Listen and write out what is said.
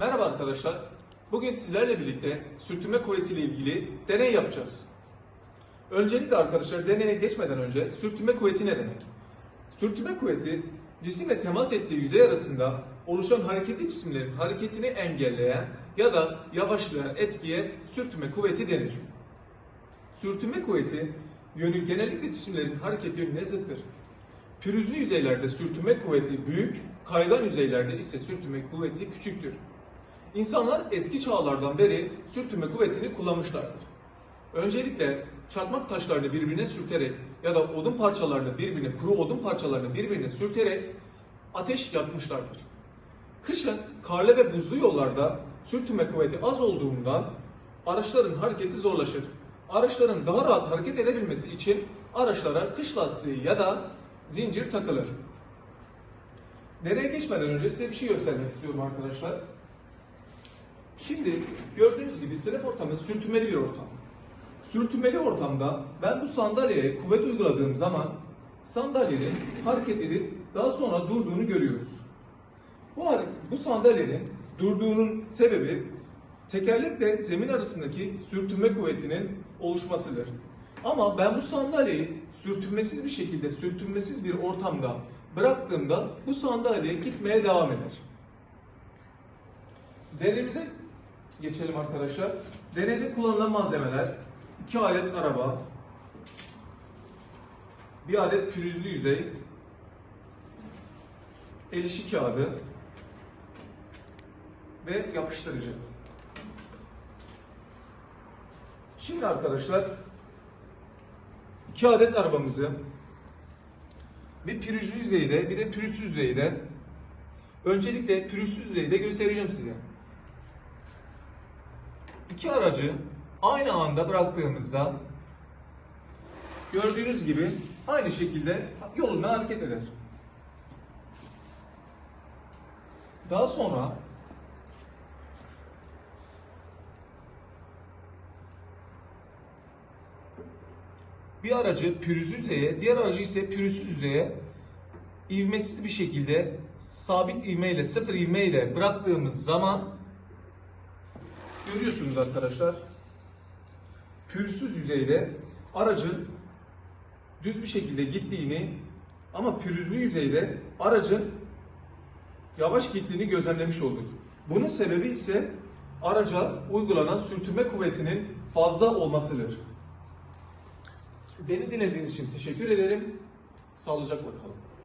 Merhaba arkadaşlar. Bugün sizlerle birlikte sürtünme kuvvetiyle ilgili deney yapacağız. Öncelikle arkadaşlar deneye geçmeden önce sürtünme kuvveti ne demek? Sürtünme kuvveti cisimle temas ettiği yüzey arasında oluşan hareketli cisimlerin hareketini engelleyen ya da yavaşlayan etkiye sürtünme kuvveti denir. Sürtünme kuvveti yönü genellikle cisimlerin hareket yönüne zıttır. Pürüzlü yüzeylerde sürtünme kuvveti büyük, kaygan yüzeylerde ise sürtünme kuvveti küçüktür. İnsanlar eski çağlardan beri sürtünme kuvvetini kullanmışlardır. Öncelikle çakmak taşlarını birbirine sürterek ya da odun parçalarını birbirine, kuru odun parçalarını birbirine sürterek ateş yakmışlardır. Kışın karlı ve buzlu yollarda sürtünme kuvveti az olduğundan araçların hareketi zorlaşır. Araçların daha rahat hareket edebilmesi için araçlara kış lastiği ya da zincir takılır. Deneye geçmeden önce size bir şey göstermek istiyorum arkadaşlar. Şimdi gördüğünüz gibi sınıf ortamı sürtünmeli bir ortam. Sürtünmeli ortamda ben bu sandalyeye kuvvet uyguladığım zaman sandalyenin hareket edip daha sonra durduğunu görüyoruz. Bu, bu sandalyenin durduğunun sebebi tekerlekle zemin arasındaki sürtünme kuvvetinin oluşmasıdır. Ama ben bu sandalyeyi sürtünmesiz bir şekilde, sürtünmesiz bir ortamda bıraktığımda bu sandalye gitmeye devam eder. Deneyimize geçelim arkadaşlar. Deneyde kullanılan malzemeler 2 adet araba, bir adet pürüzlü yüzey, el işi kağıdı ve yapıştırıcı. Şimdi arkadaşlar iki adet arabamızı bir pürüzlü yüzeyde bir de pürüzsüz yüzeyde öncelikle pürüzsüz yüzeyde göstereceğim size. İki aracı aynı anda bıraktığımızda gördüğünüz gibi aynı şekilde yoluna hareket eder. Daha sonra bir aracı pürüzlü yüzeye, diğer aracı ise pürüzsüz yüzeye ivmesiz bir şekilde sabit ivmeyle, sıfır ivmeyle bıraktığımız zaman görüyorsunuz arkadaşlar. Pürüzsüz yüzeyde aracın düz bir şekilde gittiğini ama pürüzlü yüzeyde aracın yavaş gittiğini gözlemlemiş olduk. Bunun sebebi ise araca uygulanan sürtünme kuvvetinin fazla olmasıdır. Beni dinlediğiniz için teşekkür ederim. Sağlıcakla kalın.